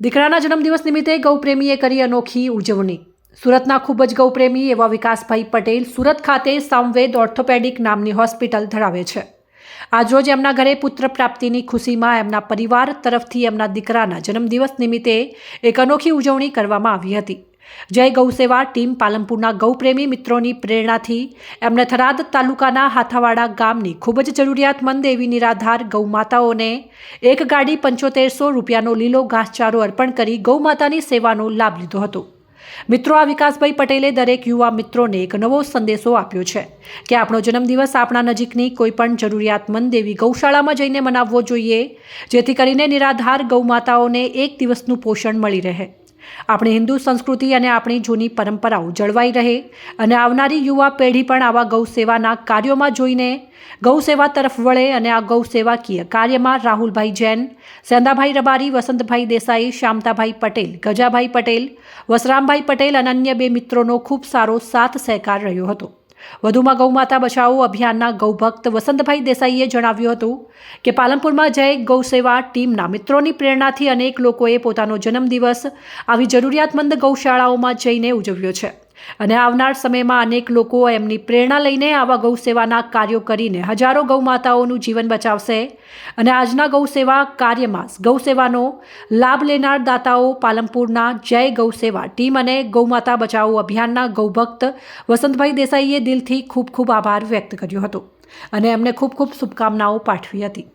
દીકરાના જન્મદિવસ નિમિત્તે ગૌપ્રેમીએ કરી અનોખી ઉજવણી. સુરતના ખૂબ જ ગૌપ્રેમી એવા વિકાસભાઈ પટેલ સુરત ખાતે સામવેદ ઓર્થોપેડિક નામની હોસ્પિટલ ધરાવે છે. આજરોજ એમના ઘરે પુત્ર પ્રાપ્તિની ખુશીમાં એમના પરિવાર તરફથી એમના દીકરાના જન્મદિવસ નિમિત્તે એક અનોખી ઉજવણી કરવામાં આવી હતી. જય ગૌસેવા ટીમ પાલનપુરના ગૌપ્રેમી મિત્રોની પ્રેરણાથી. એમણે થરાદ તાલુકાના હાથાવાડા ગામની ખૂબ જ જરૂરિયાતમંદ એવી નિરાધાર ગૌમાતાઓને એક ગાડી પંચોતેરસો રૂપિયાનો લીલો ઘાસચારો અર્પણ કરી ગૌમાતાની સેવાનો લાભ લીધો હતો. મિત્રો, આ વિકાસભાઈ પટેલે દરેક યુવા મિત્રોને એક નવો સંદેશો આપ્યો છે કે આપણો જન્મદિવસ આપણા નજીકની કોઈ પણ જરૂરિયાતમંદ એવી ગૌશાળામાં જઈને મનાવવો જોઈએ, જેથી કરીને નિરાધાર ગૌમાતાઓને એક દિવસનું પોષણ મળી રહે. આપણી હિન્દુ સંસ્કૃતિ અને આપણી જૂની પરંપરાઓ જળવાઈ રહે અને આવનારી યુવા પેઢી પણ આવા ગૌ સેવાના કાર્યોમાં જોઈને ગૌ સેવા તરફ વળે અને આ ગૌ સેવાકીય કાર્યમાં રાહુલભાઈ જૈન સેંદાભાઈ રબારી, વસંતભાઈ દેસાઈ, શ્યામતાભાઈ પટેલ, ગજાભાઈ પટેલ, વસરામભાઈ પટેલ અને અન્ય બે મિત્રોનો ખૂબ સારો સાથ સહકાર રહ્યો હતો. વધુમાં ગૌમાતા બચાવો અભિયાનના ગૌભક્ત વસંતભાઈ દેસાઈએ જણાવ્યું હતું કે પાલનપુરમાં જય ગૌસેવા ટીમના મિત્રોની પ્રેરણાથી અનેક લોકોએ પોતાનો જન્મદિવસ આવી જરૂરિયાતમંદ ગૌશાળાઓમાં જઈને ઉજવ્યો છે. અને આવનાર સમયમાં અનેક લોકો એમની પ્રેરણા લઈને આવા ગૌસેવાના કાર્યો કરીને હજારો ગૌમાતાઓનું જીવન બચાવશે. અને આજના ગૌસેવા કાર્યમાં ગૌસેવાનો લાભ લેનાર દાતાઓ પાલનપુરના જય ગૌસેવા ટીમ અને ગૌમાતા બચાવો અભિયાનના ગૌભક્ત વસંતભાઈ દેસાઈએ દિલથી ખૂબ ખૂબ આભાર વ્યક્ત કર્યો હતો. અને એમને ખૂબ ખૂબ શુભકામનાઓ પાઠવી હતી.